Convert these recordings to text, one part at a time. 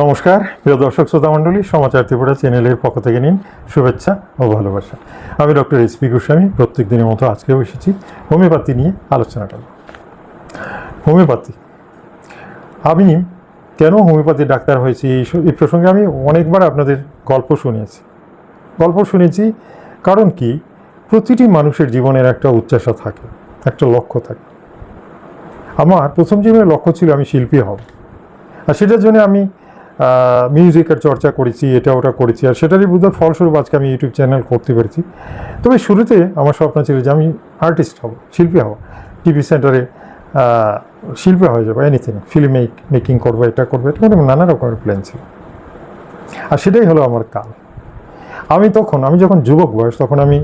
নমস্কার, প্রিয় দর্শক শ্রোতা মণ্ডলী, সমাচার ত্রিপুরা চ্যানেলের পক্ষ থেকে নিন শুভেচ্ছা ও ভালোবাসা। আমি ডক্টর এস পি গোস্বামী, প্রত্যেক দিনের মতো আজকেও এসেছি হোমিওপ্যাথি নিয়ে আলোচনা করব। হোমিওপ্যাথি। আমি কেন হোমিওপ্যাথি ডাক্তার হয়েছি এই এই প্রসঙ্গে আমি অনেকবার আপনাদের গল্প শুনিয়েছি। গল্প শুনেছি কারণ কি, প্রতিটি মানুষের জীবনের একটা উচ্চাসা থাকে, একটা লক্ষ্য থাকে। আমার প্রথম জীবনের লক্ষ্য ছিল আমি শিল্পী হব। আর সেটার জন্য আমি মিউজিকের চর্চা করেছি, এটা ওটা করেছি, আর সেটারই বোধহয় ফলস্বরূপ আজকে আমি ইউটিউব চ্যানেল করতে পেরেছি। তবে শুরুতে আমার স্বপ্ন ছিল যে আমি আর্টিস্ট হব, শিল্পী হব টিভি সেন্টারে শিল্পী হয়ে যাব এনিথিং ফিল্ম মেক মেকিং করব, এটা করব, এটা করে নানা রকমের প্ল্যান ছিল। আর সেটাই হলো আমার কাল। আমি তখন, আমি যখন যুবক বয়স, তখন আমি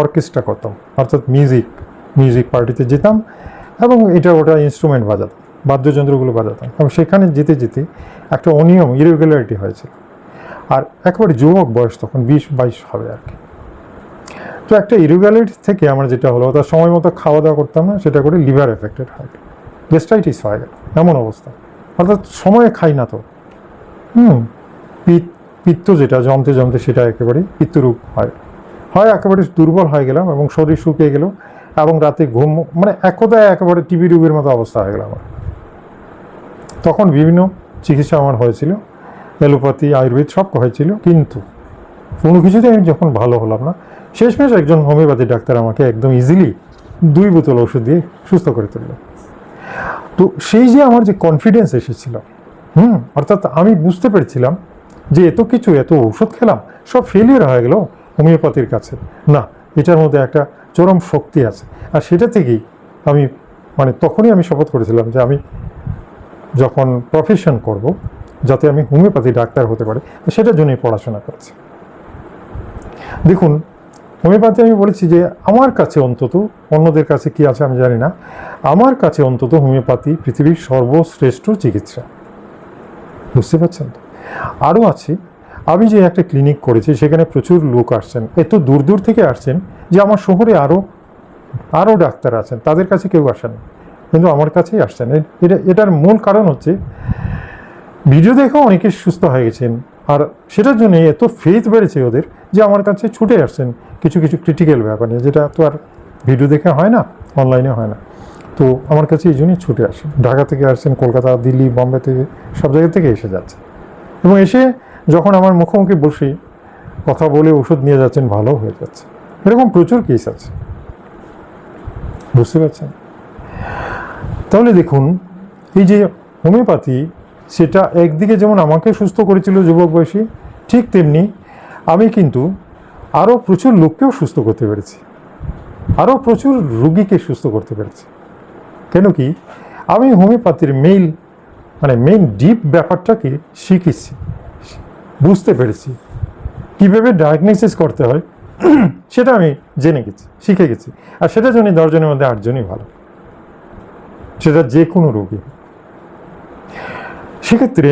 অর্কেস্ট্রা করতাম, অর্থাৎ মিউজিক মিউজিক পার্টিতে যেতাম এবং এটা ওটা ইনস্ট্রুমেন্ট বাজাতাম। বাদ্যযন্ত্রগুলো বাজাতাম। এবং সেখানে যেতে যেতে একটা অনিয়ম ইরেগুলারিটি হয়েছিল আর একেবারে যুবক বয়স তখন বিশ, বাইশ হবে আর কি। তো একটা ইরেগুলারিটি থেকে আমার যেটা হলো তার সময় মতো খাওয়া দাওয়া করতাম না, সেটা করে লিভার এফেক্টেড হয়। গেস্টাইটিস হয়ে গেল, এমন অবস্থা। অর্থাৎ সময়ে খাই না তো। হুম পিত পিত্ত যেটা জমতে জমতে সেটা একেবারে পিত্তরূপ হয়। হয় একেবারে দুর্বল হয়ে গেলাম এবং শরীর শুকিয়ে গেল এবং রাতে ঘুম মানে এক কথায় একেবারে টিবি রোগের মতো অবস্থা হয়ে গেল আমার। তখন বিভিন্ন চিকিৎসা আমার হয়েছিল, অ্যালোপ্যাথি, আয়ুর্বেদ, সব হয়েছিল, কিন্তু কোনো কিছুতে আমি যখন ভালো হলাম না, শেষমেশ একজন হোমিওপ্যাথি ডাক্তার আমাকে একদম ইজিলি দুই বোতল ওষুধ দিয়ে সুস্থ করে তুলল। তো সেই যে আমার যে কনফিডেন্স এসেছিল, হুম, অর্থাৎ আমি বুঝতে পেরেছিলাম যে এত কিছু, এত ওষুধ খেলাম, সব ফেলিয়ার হয়ে গেল হোমিওপ্যাথির কাছে। না, এটার মধ্যে একটা চরম শক্তি আছে। আর সেটা থেকেই আমি মানে তখনই আমি শপথ করেছিলাম যে আমি যখন প্রফেশন করব, যাতে আমি হোমিওপ্যাথি ডাক্তার হতে পারি সেটার জন্যই পড়াশোনা করেছি। দেখুন হোমিওপ্যাথি আমি বলেছি যে, আমার কাছে অন্তত, অন্যদের কাছে কি আছে আমি জানি না, আমার কাছে অন্তত হোমিওপ্যাথি পৃথিবীর সর্বশ্রেষ্ঠ চিকিৎসা। বুঝতে পারছেন তো? আরও আছে, আমি যে একটা ক্লিনিক করেছি, সেখানে প্রচুর লোক আসছেন, এত দূর দূর থেকে আসছেন যে, আমার শহরে আরও আরও ডাক্তার আছেন, তাদের কাছে কেউ আসেন না। কিন্তু আমার কাছেই আসছেন এটা এটার মূল কারণ হচ্ছে ভিডিও দেখেও অনেকে সুস্থ হয়ে গেছেন। আর সেটার জন্য এত ফেজ বেড়েছে ওদের যে আমার কাছে ছুটে আসছেন কিছু কিছু ক্রিটিক্যাল ব্যাপার নিয়ে, যেটা তো আর ভিডিও দেখে হয় না অনলাইনে হয় না। তো আমার কাছে এই জন্যই ছুটে আসেন ঢাকা থেকে আসছেন, কলকাতা, দিল্লি, বম্বে থেকে সব জায়গা থেকে এসে যাচ্ছে। এবং এসে যখন আমার মুখোমুখি বসে কথা বলে ওষুধ নিয়ে যাচ্ছেন, ভালো হয়ে যাচ্ছে। এরকম প্রচুর কেস আছে। বুঝতে পারছেন? তাহলে দেখুন, এই যে হোমিওপ্যাথি, সেটা একদিকে যেমন আমাকে সুস্থ করেছিল যুবক বয়সী, ঠিক তেমনি আমি কিন্তু আরও প্রচুর লোককেও সুস্থ করতে পেরেছি। আরও প্রচুর রুগীকে সুস্থ করতে পেরেছি। কেন কি, আমি হোমিওপ্যাথির মেইল মানে মেইন ডিপ ব্যাপারটাকে শিখেছি, বুঝতে পেরেছি। কীভাবে ডায়াগনোসিস করতে হয়, সেটা আমি জেনে গেছি, শিখে গেছি। আর সেটার জন্য দশজনের মধ্যে আটজনই ভালো। সেটা যে কোনো রোগী। সেক্ষেত্রে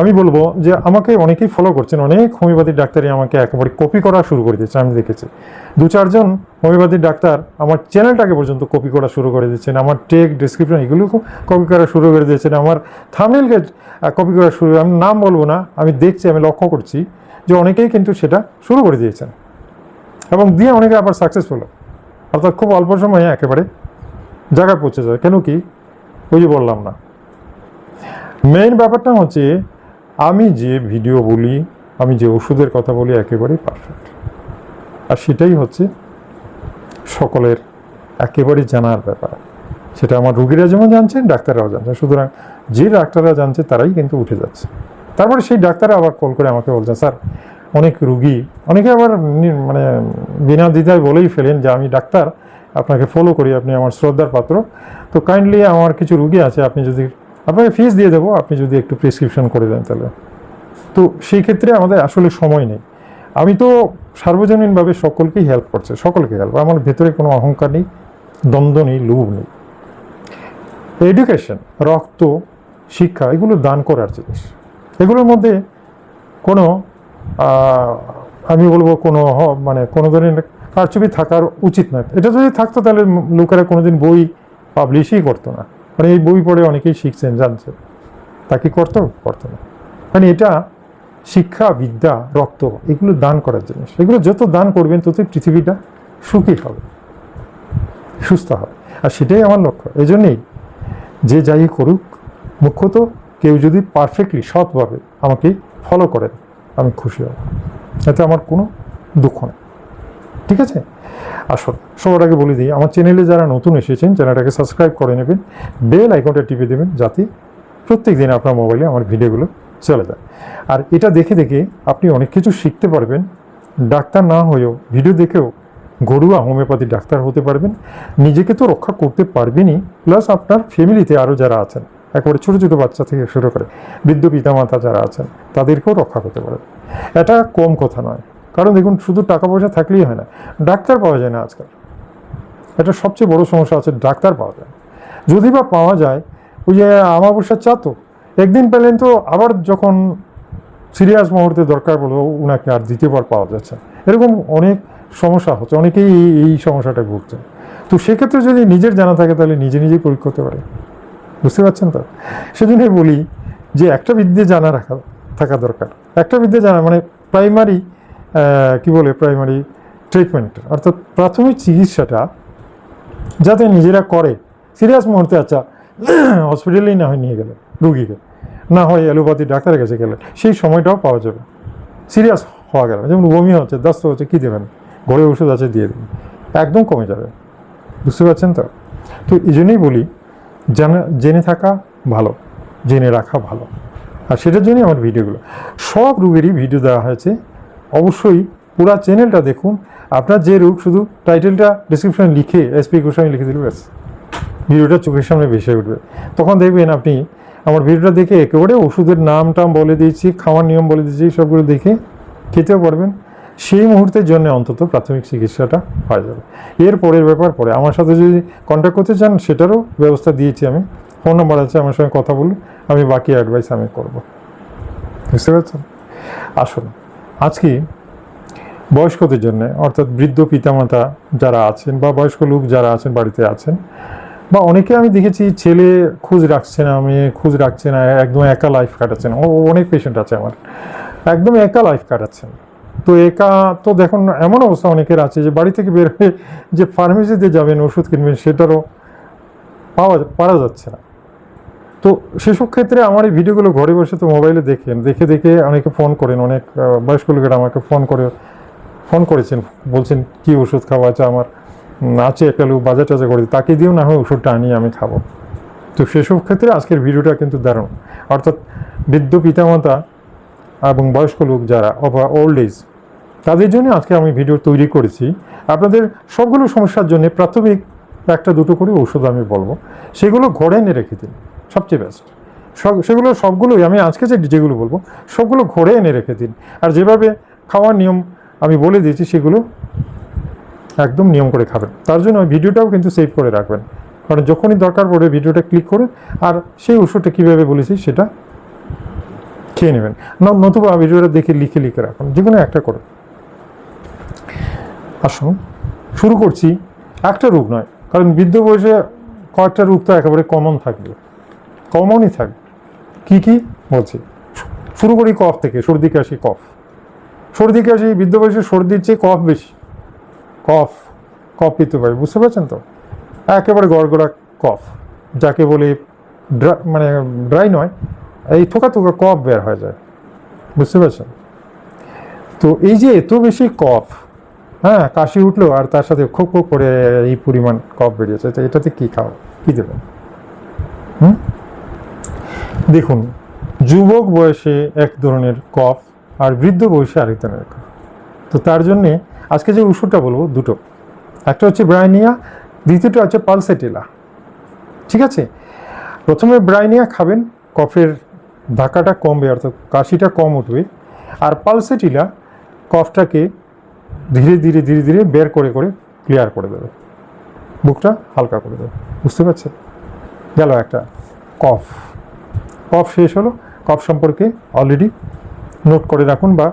আমি বলব যে আমাকে অনেকেই ফলো করছেন, অনেক হোমিওপ্যাথি ডাক্তারই আমাকে একেবারে কপি করা শুরু করে দিয়েছে, আমি দেখেছি। দু চারজন হোমিওপ্যাথি ডাক্তার আমার চ্যানেলটাকে পর্যন্ত কপি করা শুরু করে দিয়েছেন, আমার টেক ডিসক্রিপশন এগুলো কপি করা শুরু করে দিয়েছেন, আমার থামনেলকে কপি করা শুরু, আমি নাম বলব না, আমি দেখছি, আমি লক্ষ্য করছি যে অনেকেই কিন্তু সেটা শুরু করে দিয়েছেন। এবং দিয়ে অনেকে আবার সাকসেসফুল অর্থাৎ খুব অল্প সময়ে একেবারে জায়গায় পৌঁছে যায়। কেন কি? ওই যে বললাম না। মেইন ব্যাপারটা হচ্ছে, আমি যে ভিডিও বলি, আমি যে ওষুধের কথা বলি, একেবারেই পারফেক্ট আর সেটাই হচ্ছে, সকলের একেবারেই জানার ব্যাপার। সেটা আমার রুগীরা যেমন জানছেন, ডাক্তাররাও জানছেন। সুতরাং যে ডাক্তাররা জানছে, তারাই কিন্তু উঠে যাচ্ছে। তারপরে সেই ডাক্তাররা আবার কল করে আমাকে বলছেন, স্যার, অনেক রুগী, অনেকে আবার মানে বিনা দ্বিধায় বলেই ফেলেন যে আমি ডাক্তার আপনাকে ফলো করি, আপনি আমার শ্রদ্ধার পাত্র। তো কাইন্ডলি আমার কিছু রুগী আছে, আপনি যদি, আপনাকে ফিস দিয়ে দেবো, আপনি যদি একটু প্রেসক্রিপশন করে দেন তাহলে। তো সেই ক্ষেত্রে আমাদের আসলে সময় নেই। আমি তো সার্বজনীনভাবে সকলকেই হেল্প করছে, সকলকে হেল্প আমার ভেতরে কোনো অহংকার নেই, দ্বন্দ্ব নেই, লোভ নেই। এডুকেশন রক্ত, শিক্ষা, এগুলো দান করার জিনিস। এগুলোর মধ্যে কোনো আমি বলব কোনো মানে কোনো ধরনের কারচুপি থাকার উচিত নয়। এটা যদি থাকতো, তাহলে লোকেরা কোনোদিন বই পাবলিশই করতো না। মানে এই বই পড়ে অনেকেই শিখছেন, জানছেন। তা কি করতো? করতো না। মানে এটা শিক্ষা, বিদ্যা, রক্ত, এগুলো দান করার জিনিস। এগুলো যত দান করবেন, ততই পৃথিবীটা সুখী হবে, সুস্থ হবে। আর সেটাই আমার লক্ষ্য। এই জন্যেই যে যাই করুক, মুখ্যত কেউ যদি পারফেক্টলি সৎভাবে আমাকে ফলো করেন, আমি খুশি হব। এতে আমার কোনো দুঃখ নেই। ঠিক আছে? আসল সবার আগে বলে দিই। আমার চ্যানেলে যারা নতুন এসেছেন চ্যানেলটাকে সাবস্ক্রাইব করে নেবেন বেল আইকনটা টিপে দেবেন, যাতে প্রত্যেক দিন আপনার মোবাইলে আমার ভিডিওগুলো চলে যায়। আর এটা দেখে দেখে আপনি অনেক কিছু শিখতে পারবেন। ডাক্তার না হয়েও ভিডিও দেখেও ঘরোয়া হোমিওপ্যাথি ডাক্তার হতে পারবেন। নিজেকে তো রক্ষা করতে পারবেনই প্লাস আপনার ফ্যামিলিতে আরও যারা আছেন, একেবারে ছোটো ছোটো বাচ্চা থেকে শুরু করে বৃদ্ধ পিতামাতা যারা আছেন, তাদেরকেও রক্ষা করতে পারবেন। এটা কম কথা নয়। কারণ দেখুন, শুধু টাকা পয়সা থাকলেই হয় না, ডাক্তার পাওয়া যায় না আজকাল। এটা সবচেয়ে বড় সমস্যা আছে ডাক্তার পাওয়া যায় যদি বা পাওয়া যায়, ওই যে আমাবস্যার চা তো, একদিন পেলেন তো আবার যখন সিরিয়াস মুহূর্তে দরকার পড়ল ওনাকে আর দ্বিতীয়বার পাওয়া যাচ্ছে এরকম অনেক সমস্যা হচ্ছে, অনেকেই এই এই সমস্যাটা ভুগছে। তো সেক্ষেত্রে যদি নিজের জানা থাকে, তাহলে নিজে নিজেই পরীক্ষা করতে পারে বুঝতে পারছেন তো? সেজন্যই বলি যে একটা বিদ্যে জানা রাখা, থাকা দরকার। একটা বিদ্যে জানা মানে প্রাইমারি কি বলে প্রাইমারি ট্রিটমেন্ট অর্থাৎ প্রাথমিক চিকিৎসাটা যাতে নিজেরা করে। সিরিয়াস মুহূর্তে আচ্ছা হসপিটালেই না হয় নিয়ে গেলে, রুগীকে। না হয় অ্যালোপ্যাথি ডাক্তারের কাছে গেলে, সেই সময়টাও পাওয়া যাবে। সিরিয়াস হওয়া গেল যেমন বমি হচ্ছে, দস্ত হচ্ছে, কী দেবেন? ঘরে ওষুধ আছে, দিয়ে দিন। একদম কমে যাবে। বুঝতে পারছেন তো? তো এই জন্যই বলি জানা জেনে থাকা ভালো, জেনে রাখা ভালো। আর সেটার জন্যই আমার ভিডিওগুলো। সব রোগেরই ভিডিও দেওয়া হয়েছে। অবশ্যই পুরো চ্যানেলটা দেখুন। আপনার যে রোগ শুধু টাইটেলটা ডিসক্রিপশনে লিখে এসপি গোস্বামী লিখে দিলে ব্যাস। ভিডিওটা চোখের সামনে ভেসে উঠবে। তখন দেখবেন আপনি আমার ভিডিওটা দেখে একেবারে ওষুধের নাম টাম বলে দিয়েছি, খাওয়ার নিয়ম বলে দিয়েছি সবগুলো দেখে খেতেও পারবেন। সেই মুহূর্তের জন্য অন্তত প্রাথমিক চিকিৎসাটা হয়ে যাবে। এর পরের ব্যাপার পরে, আমার সাথে যদি কন্ট্যাক্ট করতে চান, সেটারও ব্যবস্থা দিয়েছি আমি। ফোন নাম্বার আছে, আমার সঙ্গে কথা বলুন। আমি বাকি অ্যাডভাইস আমি করব। বুঝতে পারছেন? আসুন। আজকে বয়স্কদের জন্য, অর্থাৎ বৃদ্ধ পিতামাতা যারা আছেন বা বয়স্ক লোক যারা আছেন, বাড়িতে আছেন, বা অনেকে আমি দেখেছি ছেলে খোঁজ রাখছে না, মেয়ে খোঁজ রাখছে না, একদম একা লাইফ কাটাচ্ছেন। ও, অনেক পেশেন্ট আছে আমার। একদম একা লাইফ কাটাচ্ছেন। তো একা, তো দেখুন, এমন অবস্থা অনেকের আছে যে বাড়ি থেকে বের হয়ে যে ফার্মেসিতে যাবেন, ওষুধ কিনবেন, সেটারও পাওয়া, পারা যাচ্ছে না। তো সেসব ক্ষেত্রে আমার এই ভিডিওগুলো ঘরে বসে তো মোবাইলে দেখেন। দেখে দেখে অনেকে ফোন করেন। অনেক বয়স্ক লোকেরা আমাকে ফোন করে, ফোন করেছেন। বলছেন, কি ওষুধ খাওয়া আছে আমার? আছে একটা লোক বাজার টাজা করে তাকে দিয়েও না হয় ওষুধটা আনিয়ে আমি খাব। তো সেসব ক্ষেত্রে আজকের ভিডিওটা কিন্তু দারুণ। অর্থাৎ বৃদ্ধ পিতামাতা এবং বয়স্ক লোক যারা অথবা ওল্ড এজ তাদের জন্য আজকে আমি ভিডিও তৈরি করেছি। আপনাদের সবগুলো সমস্যার জন্য প্রাথমিক একটা দুটো করে ওষুধ আমি বলব। সেগুলো ঘরে এনে রেখে দিন। সবচেয়ে বেস্ট সব, সেগুলো, সবগুলোই আমি আজকে যে যেগুলো বলব, সবগুলো ঘরে এনে রেখে দিন। আর যেভাবে খাওয়ার নিয়ম আমি বলে দিয়েছি, সেগুলো একদম নিয়ম করে খাবেন। তার জন্য ওই ভিডিওটাও কিন্তু সেভ করে রাখবেন। কারণ যখনই দরকার পড়বে ভিডিওটা ক্লিক করে, আর সেই ওষুধটা কীভাবে বলেছি সেটা খেয়ে নেবেন। ন- নতুবা ভিডিওটা দেখে লিখে লিখে রাখুন, যে কোনো একটা করুন আসুন, শুরু করছি। একটা রোগ নয়, কারণ বৃদ্ধ বয়সে কয়েকটা রোগ তো একেবারে কমন থাকবে। কমনই থাকবে কি কি? বলছি। শুরু করি কফ থেকে, সর্দি, কাশি, কফ। সর্দি, কাশি, বৃদ্ধ বয়সে সর্দির চেয়ে কফ বেশি। কফ কফ পেতে পারে বুঝতে পারছেন তো? একেবারে গড়গড়া কফ, যাকে বলে ড্রা- মানে ড্রাই নয়, এই থোকা থোকা কফ বের হয়ে যায়। বুঝতে পারছেন? তো এই যে এত বেশি কফ হ্যাঁ কাশি উঠল আর তার সাথে খোক করে এই পরিমাণ কফ বেরিয়েছে, তো এটাতে কী খাও? কী দেবেন? হুম? দেখুন, যুবক বয়সে এক ধরনের কফ আর বৃদ্ধ বয়সে আরেক ধরনের কফ। তো তার জন্যে আজকে যে ওষুধটা বলব দুটো। একটা হচ্ছে ব্রাইনিয়া, দ্বিতীয়টা হচ্ছে পালসেটিলা। ঠিক আছে? প্রথমে ব্রাইনিয়া খাবেন, কফের ধাক্কাটা কমবে, অর্থাৎ কাশিটা কম উঠবে। আর পালসেটিলা কফটাকে ধীরে ধীরে ধীরে ধীরে বের করে করে ক্লিয়ার করে দেবে। বুকটা হালকা করে দেবে। বুঝতে পারছেন? গেল একটা কফ। কফ শেষ হলো। কফ সম্পর্কে অলরেডি নোট করে রাখুন বা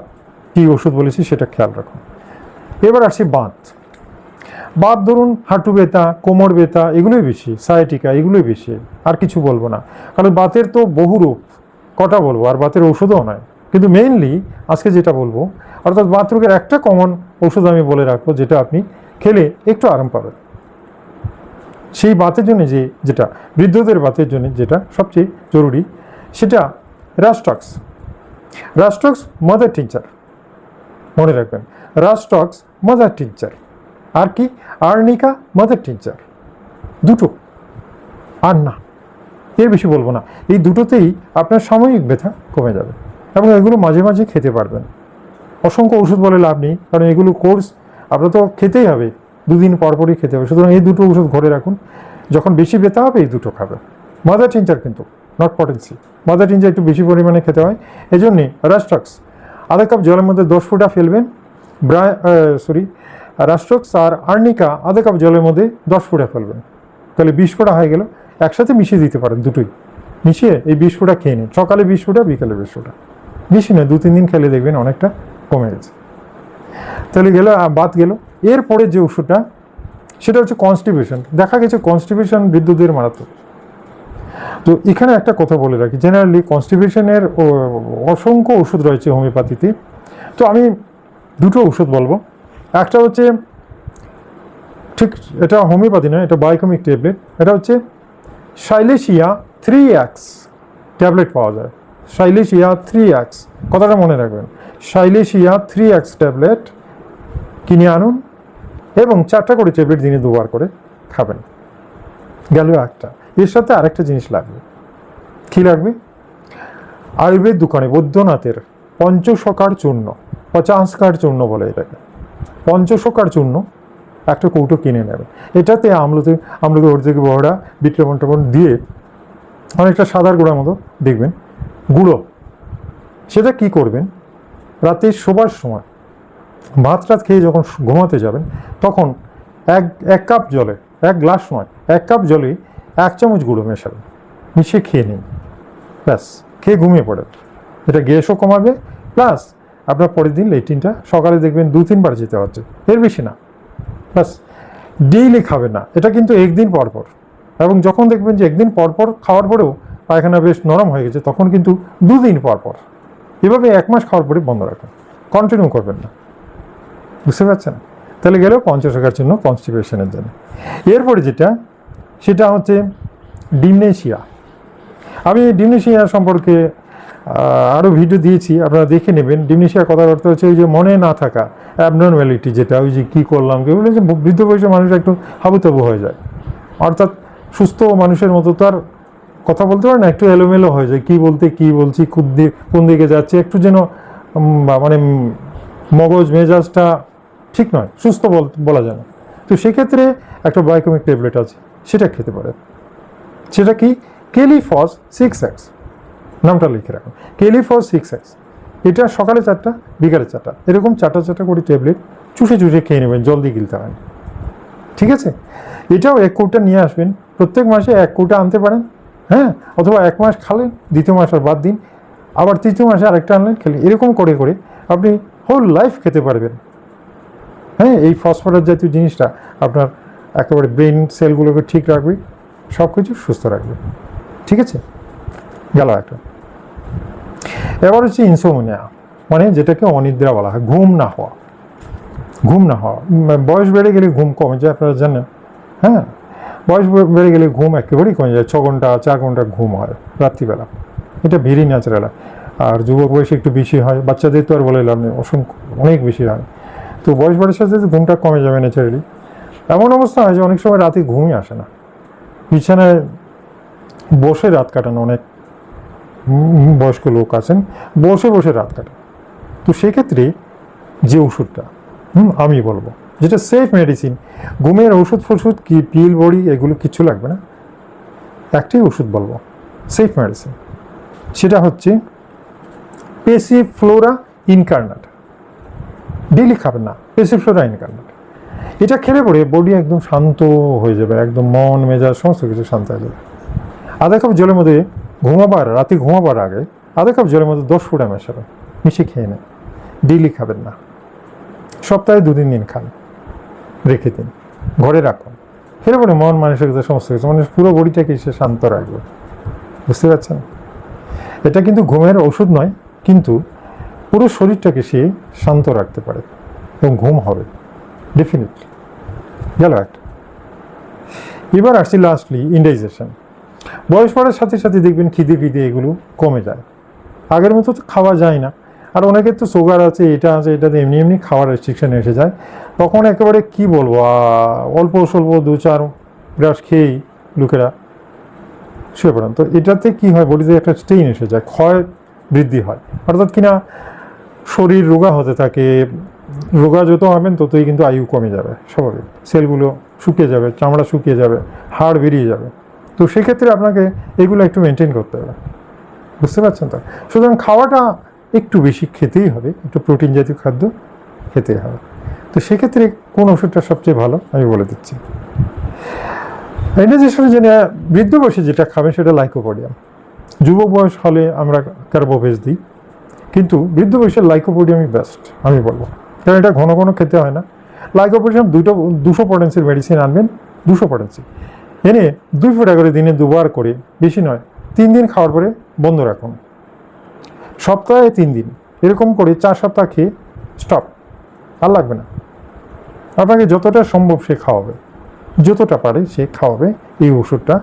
কী ওষুধ বলেছি সেটা খেয়াল রাখুন। এবার আসি বাঁধ। বাত ধরুন হাঁটু ব্যথা, কোমর ব্যথা, এগুলোই বেশি সায়াটিকা এগুলোই বেশি। আর কিছু বলব না। কারণ বাতের তো বহু রূপ, কটা বলব? আর বাতের ওষুধও নয়। কিন্তু মেইনলি আজকে যেটা বলব, অর্থাৎ বাত রোগের একটা কমন ওষুধ আমি বলে রাখব, যেটা আপনি খেলে একটু আরাম পাবেন। সেই বাতের জন্য যে, যেটা, বৃদ্ধদের বাতের জন্য যেটা সবচেয়ে জরুরি সেটা রাস্টক্স রাস্টক্স মাদার টিচার মনে রাখবেন রাস্টক্স মাদার টিচার আর কি? আর্নিকা মাদার টিচার দুটো। আর না। এর বেশি বলব না। এই দুটোতেই আপনার সাময়িক ব্যথা কমে যাবে এবং এগুলো মাঝে মাঝে খেতে পারবেন। অসংখ্য ওষুধ বলে লাভ নেই, কারণ এগুলো কোর্স আপনার তো খেতেই হবে। দুদিন পর পরই খেতে হবে। সুতরাং এই দুটো ওষুধ ঘরে রাখুন। যখন বেশি ব্যথা হবে, এই দুটো খাবে মাদার টিঞ্চার কিন্তু নট পটেন্সি মাদার টিঞ্চার একটু বেশি পরিমাণে খেতে হয়। এই জন্যে রাস্টক্স আধা কাপ জলের মধ্যে দশ ফুটা ফেলবেন। ব্রা সরি রাস্টক্স আর আর্নিকা আধা কাপ জলের মধ্যে দশ ফুটা ফেলবেন। তাহলে বিশ ফোঁটা হয়ে গেল। একসাথে মিশিয়ে দিতে পারেন দুটোই। মিশিয়ে এই বিশ ফোঁটা খেয়ে নিন। সকালে বিশ ফোঁটা, বিকালে বিশ ফোঁটা। বেশি না দু তিন দিন খেলে দেখবেন অনেকটা কমে গেছে। তাহলে গেল বাদ গেল। এরপরে যে ওষুধটা, সেটা হচ্ছে কনস্টিপেশন দেখা গেছে কনস্টিপেশন বিদ্যুতের মারাত্মক। তো এখানে একটা কথা বলে রাখি। জেনারেলি কনস্টিপেশনের অসংখ্য ওষুধ রয়েছে হোমিওপ্যাথিতে। তো আমি দুটো ওষুধ বলব। একটা হচ্ছে, ঠিক এটা হোমিওপ্যাথি নয়, এটা বায়োকমিক ট্যাবলেট। এটা হচ্ছে সাইলেশিয়া থ্রি অ্যাক্স ট্যাবলেট পাওয়া যায়। সাইলেশিয়া থ্রি অ্যাক্স কথাটা মনে রাখবেন। সাইলেশিয়া থ্রি অ্যাক্স ট্যাবলেট কিনে আনুন এবং চারটা করে ট্যাবলেট দিনে দুবার করে খাবেন। গেল একটা। এর সাথে আরেকটা জিনিস লাগবে। কি লাগবে? আয়ুর্বেদ দোকানে বৈদ্যনাথের পঞ্চশকার চূর্ণ, পচাশকার চূর্ণ বলে এটাকে পঞ্চশকার চূর্ণ, একটা কৌটো কিনে নেবে। এটাতে আমলতে আমলতে ওর থেকে বড়া বিট লবণ দিয়ে অনেকটা সাদার গুঁড়ার মতো দেখবেন। গুঁড়ো। সেটা কি করবেন? রাতে শোবার সময় ভাত টাত খেয়ে যখন ঘুমাতে যাবেন, তখন এক এক কাপ জলে, এক গ্লাস নয়, এক কাপ জলে এক চামচ গুঁড়ো মেশাবেন মিশিয়ে খেয়ে নিন। ব্যাস, খেয়ে ঘুমিয়ে পড়েন। এটা গ্যাসও কমাবে, প্লাস আপনার পরের দিন লেট্রিনটা সকালে দেখবেন দু তিনবার যেতে হচ্ছে। এর বেশি না। ব্যাস, ডেইলি খাবেন না। এটা কিন্তু একদিন পর পর। এবং যখন দেখবেন যে একদিন পর পর খাওয়ার পরেও পায়খানা বেশ নরম হয়ে গেছে, তখন কিন্তু দুদিন পর পর। এভাবে এক মাস খাওয়ার পরে বন্ধ রাখবেন কন্টিনিউ করবেন না। বুঝতে পারছেন? তাহলে গেলেও পঞ্চাশ টাকার জন্য কনস্টিপেশনের জন্য। এরপরে যেটা সেটা হচ্ছে ডিমনেশিয়া। আমি ডিমনেশিয়া সম্পর্কে আরও ভিডিও দিয়েছি, আপনারা দেখে নেবেন। ডিমনেশিয়া কথার অর্থ হচ্ছে ওই যে মনে না থাকা অ্যাবনর্ম্যালিটি যেটা, ওই যে কী করলাম কি বলে যে বৃদ্ধ বয়সে মানুষ একটু হাবুতাবু হয়ে যায়। অর্থাৎ সুস্থ মানুষের মতো তো আর কথা বলতে পারে না, একটু এলোমেলো হয়ে যায়, কী বলতে, কী বলছি কোন দিক কোন দিকে যাচ্ছে, একটু যেন মানে মগজ মেজাজটা ঠিক নয়, সুস্থ বল, বলা যায় না। তো সেক্ষেত্রে একটা বায়োকমিক ট্যাবলেট আছে। সেটা খেতে পারে। সেটা কি? কেলিফস সিক্স এক্স নামটা লিখে রাখুন। কেলিফস সিক্স এক্স এটা সকালে চারটা, বিকালে চারটা। এরকম চারটা চারটা করে ট্যাবলেট চুষে চুষে খেয়ে নেবেন, জলদি গিলতে হয়। ঠিক আছে? এটাও এক কৌটা নিয়ে আসবেন। প্রত্যেক মাসে এক কৌটা আনতে পারেন হ্যাঁ? অথবা এক মাস খালেন, দ্বিতীয় মাস আর বাদ দিন। আবার তৃতীয় মাসে আরেকটা আনলেন, খেলেন। এরকম করে করে আপনি হোল লাইফ খেতে পারবেন। হ্যাঁ? এই ফসফরাস জাতীয় জিনিসটা আপনার একেবারে ব্রেন সেলগুলোকে ঠিক রাখবে সব কিছু সুস্থ রাখবে। ঠিক আছে? গেল একটা। এবার হচ্ছে ইনসোমনিয়া মানে যেটাকে অনিদ্রা বলা হয়, ঘুম না হওয়া। ঘুম না হওয়া। বয়স বেড়ে গেলে ঘুম কমে যায়, আপনারা জানেন। হ্যাঁ? বয়স বেড়ে গেলে ঘুম একেবারেই কমে যায়, ছ ঘণ্টা, চার ঘণ্টা ঘুম হয় রাত্রিবেলা। এটা ভেরি ন্যাচারাল আর যুবক বয়সে একটু বেশি হয়, বাচ্চাদের তো আর বলে লাভ নেই, অসংখ্য, অনেক বেশি হয়। তো বয়স বাড়ার সাথে সাথে ঘুমটা কমে যাবে ন্যাচারালি এমন অবস্থা হয় যে অনেক সময় রাতে ঘুমই আসে না। বিছানায় বসে রাত কাটানো অনেক বয়স্ক লোক আছেন, বসে বসে রাত কাটান। তো সেক্ষেত্রে যে ওষুধটা, হুম, আমি বলব, যেটা সেফ মেডিসিন ঘুমের ওষুধ ফষুধ, কি পিল, বড়ি, এগুলো কিচ্ছু লাগবে না। একটাই ওষুধ বলব সেফ মেডিসিন সেটা হচ্ছে পেসি ফ্লোরা ইনকার্নাট ডেলি খাবেন না পেসি ফ্লোরা ইনকার্নাট এটা খেলে পরে বডি একদম শান্ত হয়ে যাবে, একদম মন, মেজাজ, সমস্ত কিছু শান্ত হয়ে যাবে। আধা কাপ জলের মধ্যে ঘুমাবার, রাতে ঘুমাবার আগে আধা কাপ জলের মধ্যে দশ ফোঁটা মেশাবেন মিশে খেয়ে নেন। ডেইলি খাবেন না। সপ্তাহে দুদিন দিন খান। রেখে দিন। ঘরে রাখুন। খেলে পরে মন, মানসিকতা, সমস্ত কিছু মানুষ পুরো বডিটাকে সে শান্ত রাখবে। বুঝতে পারছেন? এটা কিন্তু ঘুমের ওষুধ নয়, কিন্তু পুরো শরীরটাকে সে শান্ত রাখতে পারে এবং ঘুম হবে। ডেফিনেটলি গেল একটা এবার আসছি লাস্টলি ইন্ডাইজেশন বয়স বাড়ার সাথে সাথে দেখবেন খিদে ফিদে এগুলো কমে যায়। আগের মতো তো খাওয়া যায় না। আর অনেকের তো সুগার আছে, এটা আছে এটাতে এমনি এমনি খাওয়ার রেস্ট্রিকশন এসে যায়। তখন একেবারে কি বলব অল্প স্বল্প দু চার ব্রাশ খেয়েই লোকেরা শুয়ে পড়েন। তো এটাতে কি হয় বডিতে একটা স্টেইন এসে যায়, ক্ষয় বৃদ্ধি হয়। অর্থাৎ কিনা শরীর রোগা হতে থাকে রোগা যত হবেন, ততই কিন্তু আয়ু কমে যাবে, স্বাভাবিক। সেলগুলো শুকিয়ে যাবে, চামড়া শুকিয়ে যাবে, হাড় বেরিয়ে যাবে। তো সেক্ষেত্রে আপনাকে এগুলো একটু মেনটেন করতে হবে। বুঝতে পারছেন তো? সুতরাং খাওয়াটা একটু বেশি খেতেই হবে, একটু প্রোটিন জাতীয় খাদ্য খেতেই হবে। তো সেক্ষেত্রে কোন ওষুধটা সবচেয়ে ভালো? আমি বলে দিচ্ছি। ইন্ডাইজেশনের জন্য বৃদ্ধ বয়সে যেটা খাবেন, সেটা লাইকোপোডিয়াম যুব বয়স হলে আমরা কার্বোভেজ দিই, কিন্তু বৃদ্ধ বয়সের লাইকোপোডিয়ামই বেস্ট আমি বলব। কারণ এটা ঘন ঘন খেতে হয় না। লাইকোপোডিয়াম দুটো, দুশো পটেন্সির মেডিসিন আনবেন, দুশো পটেন্সি এনে দুই ফোঁটা করে দিনে দুবার করে, বেশি নয়, তিন দিন খাওয়ার পরে বন্ধ রাখুন। সপ্তাহে তিন দিন, এরকম করে চার সপ্তাহ খেয়ে স্টপ আর লাগবে না। আপনাকে যতটা সম্ভব সে খাওয়াবে, যতটা পারে সে খাওয়াবে, এই ওষুধটা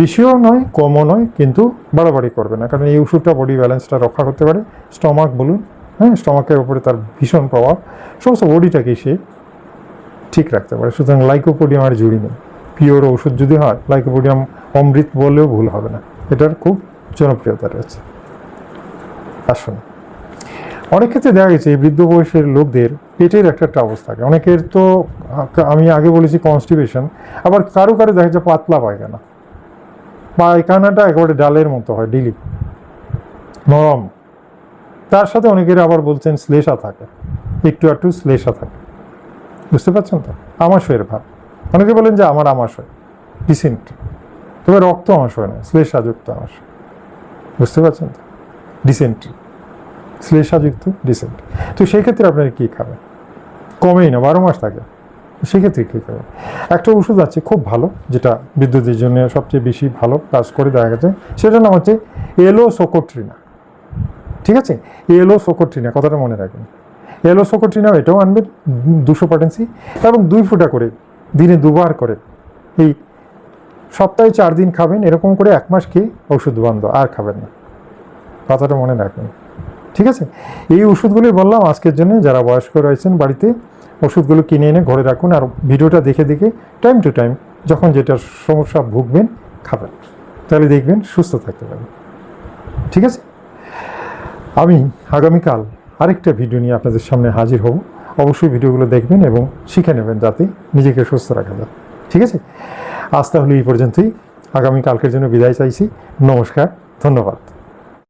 বেশিও নয়, কমও নয়, কিন্তু বাড়াবাড়ি করবে না, কারণ এই ওষুধটা বডি ব্যালেন্সটা রক্ষা করতে পারে। স্টমাক বলুন হ্যাঁ স্টমাকের উপরে তার ভীষণ প্রভাব। সমস্ত বডিটাকে সে ঠিক রাখতে পারে। সুতরাং লাইকোপোডিয়াম আর জুড়ি নেই। পিওর ওষুধ যদি হয়, লাইকোপোডিয়াম অমৃত বললেও ভুল হবে না। এটার খুব জনপ্রিয়তা রয়েছে। আসুন। অনেক ক্ষেত্রে দেখা গেছে বৃদ্ধ বয়সের লোকদের পেটের একটা ট্রাবস থাকে। অনেকের তো, আমি আগে বলেছি কনস্টিপেশন আবার কারও কারও দেখা যায় পাতলা পায়খানা। পায়খানাটা একেবারে ডালের মতো হয় ডিলি নরম। তার সাথে অনেকের আবার বলছেন শ্লেষা থাকে। একটু একটু শ্লেষা থাকে। বুঝতে পারছেন তো? আমাশয়ের ভাব। অনেকে বলেন যে আমার আমাশয়, ডিসেন্ট। তবে রক্ত আমাশয় না শ্লেষাযুক্ত আমাশয়। বুঝতে পারছেন তো? ডিসেন্ট্রি শ্লেষাযুক্ত, ডিসেন্ট। তো সেই ক্ষেত্রে আপনারা কী খাবেন কমেই না, বারো মাস থাকে। সেক্ষেত্রে কী খাবেন একটা ওষুধ আছে খুব ভালো, যেটা বিদ্যুতের জন্য সবচেয়ে বেশি ভালো কাজ করে দেখা গেছে। সেটার নাম হচ্ছে এলো সোকোট্রিনা ঠিক আছে? এলো সোকোট্রিনা কথাটা মনে রাখবেন। এলো সোকোট্রিনা এটাও আনবেন দুশো পটেন্সি এবং দুই ফুটা করে, দিনে দুবার করে। এই সপ্তাহে চার দিন খাবেন, এরকম করে এক মাস খেয়ে ওষুধ বন্ধ আর খাবেন না। কথাটা মনে রাখবেন। ঠিক আছে? এই ওষুধগুলি বললাম আজকের জন্য, যারা বয়স্ক রয়েছেন বাড়িতে, ওষুধগুলো কিনে এনে ঘরে রাখুন, আর ভিডিওটা দেখে দেখে টাইম টু টাইম যখন যেটা সমস্যা ভুগবেন, খাবেন। তাহলে দেখবেন, সুস্থ থাকতে পারবেন। ঠিক আছে? আমি আগামীকাল আরেকটা ভিডিও নিয়ে আপনাদের সামনে হাজির হব। অবশ্যই ভিডিওগুলো দেখবেন এবং শিখে নেবেন যাতে নিজেকে সুস্থ রাখা যায়। ঠিক আছে? আজ তাহলে এই পর্যন্তই। আগামীকালকের জন্য বিদায় চাইছি। নমস্কার, ধন্যবাদ।